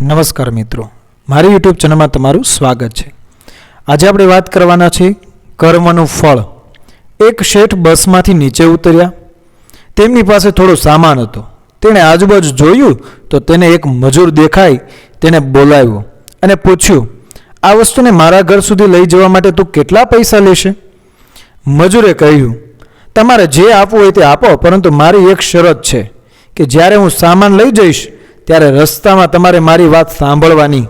નમસ્કાર મિત્રો. મારી યુટ્યુબ ચેનલમાં તમારું સ્વાગત છે. આજે આપણે વાત કરવાના છે કર્મનું ફળ. એક શેઠ બસમાંથી નીચે ઉતર્યા. તેમની પાસે થોડો સામાન હતો. તેણે આજુબાજુ જોયું તો તેને એક મજૂર દેખાઈ. તેને બોલાવ્યો અને પૂછ્યું, આ વસ્તુને મારા ઘર સુધી લઈ જવા માટે તું કેટલા પૈસા લેશે? મજૂરે કહ્યું, તમારે જે આપવું હોય તે આપો, પરંતુ મારી એક શરત છે કે જ્યારે હું સામાન લઈ જઈશ ત્યારે રસ્તામાં તમારે મારી વાત સાંભળવાની,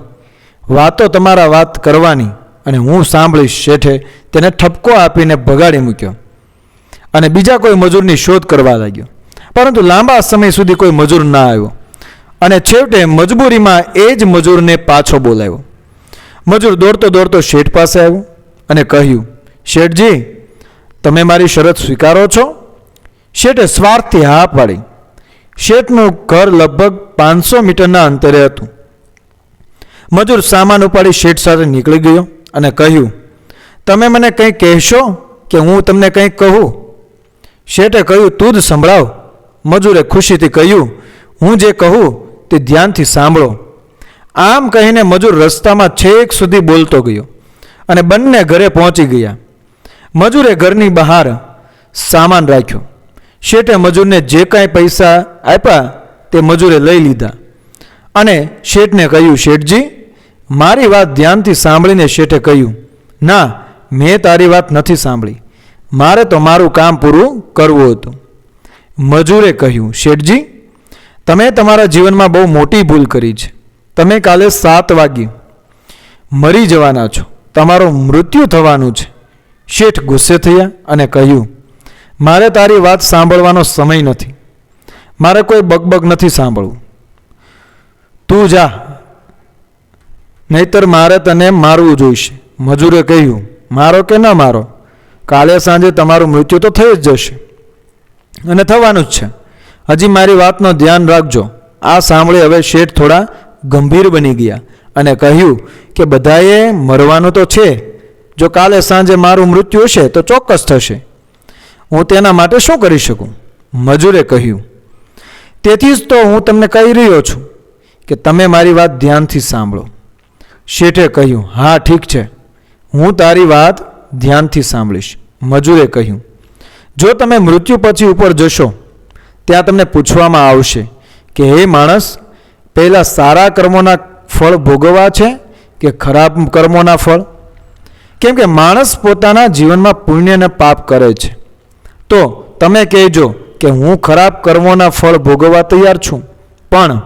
વાતો તમારા વાત કરવાની અને હું સાંભળીશ શેઠે તેને ઠપકો આપીને ભગાડી મૂક્યો અને બીજા કોઈ મજૂરની શોધ કરવા લાગ્યો. પરંતુ લાંબા સમય સુધી કોઈ મજૂર ના આવ્યો અને છેવટે મજબૂરીમાં એ જ મજૂરને પાછો બોલાવ્યો. મજૂર દોડતો દોડતો શેઠ પાસે આવ્યો અને કહ્યું, શેઠજી, તમે મારી શરત સ્વીકારો છો? શેઠે સ્વાર્થથી હા પાડી. શેઠનું ઘર લગભગ પાંચસો મીટરના અંતરે હતું. મજૂર સામાન ઉપાડી શેઠ સાથે નીકળી ગયો અને કહ્યું, તમે મને કંઈ કહેશો કે હું તમને કંઈક કહું? શેઠે કહ્યું, તું જ સંભળાવ. મજૂરે ખુશીથી કહ્યું, હું જે કહું તે ધ્યાનથી સાંભળો. આમ કહીને મજૂર રસ્તામાં છેક સુધી બોલતો ગયો અને બંને ઘરે પહોંચી ગયા. મજૂરે ઘરની બહાર સામાન રાખ્યો. શેઠે મજૂરને જે કાંઈ પૈસા આપ્યા તે મજૂરે લઈ લીધા. અને શેઠને કહ્યું, શેઠજી, મારી વાત ધ્યાનથી સાંભળીને શેઠે કહ્યું, ના, મેં તારી વાત નથી સાંભળી. મારે તો મારું કામ પૂરું કરવું હતું. મજૂરે કહ્યું, શેઠજી, તમે તમારા જીવનમાં બહુ મોટી ભૂલ કરી છે. તમે કાલે સાત વાગ્યે મરી જવાના છો. તમારું મૃત્યુ થવાનું છે. શેઠ ગુસ્સે થયા અને કહ્યું મારે તારી વાત સાંભળવાનો સમય નથી. મારે કોઈ બકબક નથી સાંભળવું. તું જા. નહીતર મારે તને મારવું જોઈશે. મજૂરે કહ્યું, મારો કે ન મારો? કાલે સાંજે તમારું મૃત્યુ તો થઈ જ જશે. અને થવાનું જ છે. હજી મારી વાતનો ધ્યાન રાખજો. આ સાંભળી હવે શેઠ થોડા ગંભીર બની ગયા અને કહ્યું કે, બધાએ મરવાનું તો છે. જો કાલે સાંજે મારું મૃત્યુ હશે તો ચોક્કસ થશે. હું તેના માટે શું કરી શકું? મજૂરે કહ્યું, તેથી જ તો હું તમને કહી રહ્યો છું કે તમે મારી વાત ધ્યાનથી સાંભળો. શેઠે કહ્યું, હા, ઠીક છે. હું તારી વાત ધ્યાનથી સાંભળીશ. મજૂરે કહ્યું, જો તમે મૃત્યુ પછી ઉપર જશો, ત્યાં તમને પૂછવામાં આવશે કે, હે માણસ, પહેલાં સારા કર્મોના ફળ ભોગવવા છે કે ખરાબ કર્મોના ફળ? કેમ કે માણસ પોતાના જીવનમાં પુણ્ય અને પાપ કરે છે. તો તમે કહેજો કે હું ખરાબ કર્મોના ફળ ભોગવવા તૈયાર છું. પણ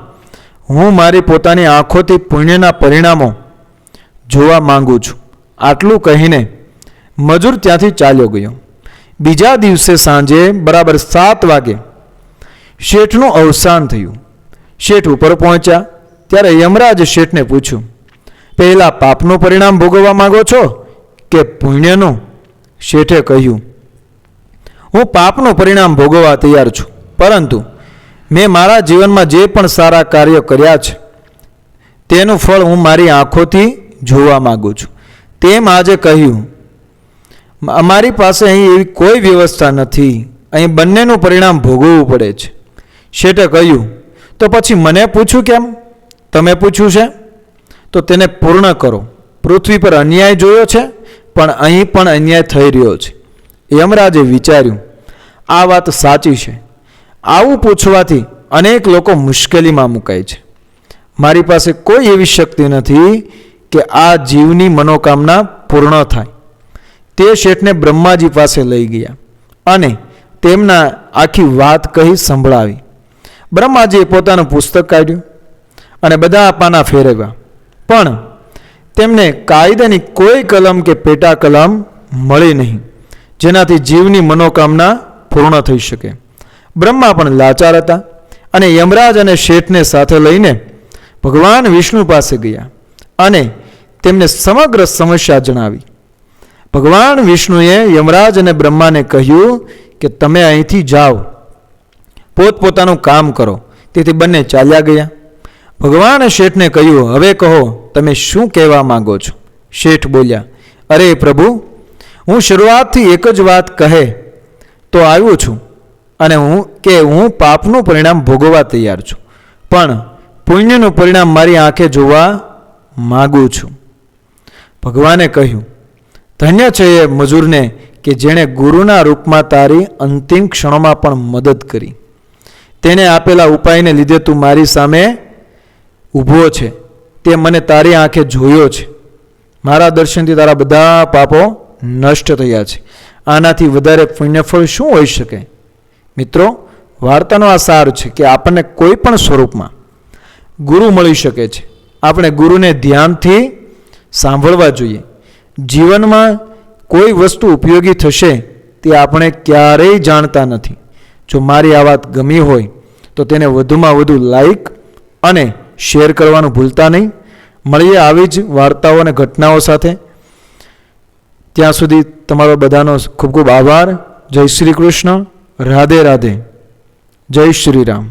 હું મારી પોતાની આંખોથી પુણ્યના પરિણામો જોવા માંગુ છું. આટલું કહીને મજૂર ત્યાંથી ચાલ્યો ગયો. બીજા દિવસે સાંજે બરાબર સાત વાગે શેઠનું અવસાન થયું. શેઠ ઉપર પહોંચ્યા. ત્યારે યમરાજ શેઠને પૂછ્યું, પહેલાં પાપનું પરિણામ ભોગવવા માંગો છો કે પુણ્યનું? શેઠે કહ્યું હું પાપનું પરિણામ ભોગવવા તૈયાર છું. પરંતુ મેં મારા જીવનમાં જે પણ સારા કાર્ય કર્યા છે, તેનું ફળ હું મારી આંખોથી જોવા માગું છું. તેમ આજે કહ્યું અમારી પાસે અહીં એવી કોઈ વ્યવસ્થા નથી. અહીં બંનેનું પરિણામ ભોગવવું પડે છે. શેઠે કહ્યું, તો પછી મને પૂછ્યું કેમ? તમે પૂછ્યું છે? તો તેને પૂર્ણ કરો. પૃથ્વી પર અન્યાય જોયો છે, પણ અહીં પણ અન્યાય થઈ રહ્યો છે. યમરાજે વિચાર્યું, આ વાત સાચી છે. આવું પૂછવાથી અનેક લોકો મુશ્કેલીમાં મુકાય છે. મારી પાસે કોઈ એવી શક્તિ નથી કે આ જીવની મનોકામના પૂર્ણ થાય. તે શેઠને બ્રહ્માજી પાસે લઈ ગયા અને તેમના આખી વાત કહી સંભળાવી. બ્રહ્માજીએ પોતાનું પુસ્તક કાઢ્યું અને બધા પાના ફેરવ્યા. પણ તેમને કાયદાની કોઈ કલમ કે પેટા કલમ મળી નહીં. જેનાથી જીવની મનોકામના પૂર્ણ થઈ શકે. બ્રહ્મા પણ લાચાર હતા અને યમરાજ અને શેઠને સાથે લઈને ભગવાન વિષ્ણુ પાસે ગયા અને તેમને સમગ્ર સમસ્યા જણાવી. ભગવાન વિષ્ણુએ યમરાજ અને બ્રહ્માને કહ્યું કે તમે અહીંથી જાઓ. પોતપોતાનું કામ કરો. તેથી બંને ચાલ્યા ગયા. ભગવાન શેઠને કહ્યું, હવે કહો, તમે શું કહેવા માંગો છો? શેઠ બોલ્યા, અરે પ્રભુ હું શરૂઆતથી એક જ વાત કહે તો આવ્યો છું અને હું કે હું પાપનું પરિણામ ભોગવવા તૈયાર છું. પણ પુણ્યનું પરિણામ મારી આંખે જોવા માગું છું. ભગવાને કહ્યું, ધન્ય છે એ મજૂરને કે જેણે ગુરુના રૂપમાં તારી અંતિમ ક્ષણોમાં પણ મદદ કરી. તેને આપેલા ઉપાયને લીધે તું મારી સામે ઊભો છે. તે મને તારી આંખે જોયો છે. મારા દર્શનથી તારા બધા પાપો નષ્ટ થયા છે. આનાથી વધારે પુણ્યફળ શું હોઈ શકે? મિત્રો, વાર્તાનો આ સાર છે કે આપણને કોઈ પણ સ્વરૂપમાં ગુરુ મળી શકે છે. આપણે ગુરુને ધ્યાનથી સાંભળવા જોઈએ. જીવનમાં કોઈ વસ્તુ ઉપયોગી થશે તે આપણે ક્યારેય જાણતા નથી. જો મારી આ વાત ગમી હોય, તો તેને વધુમાં વધુ લાઈક અને શેર કરવાનું ભૂલતા નહીં. મળીએ આવી જ વાર્તાઓ અને ઘટનાઓ સાથે. ત્યાં સુધી તમારો બધાનો ખૂબ ખૂબ આભાર. જય શ્રી કૃષ્ણ. રાધે રાધે. જય શ્રી રામ.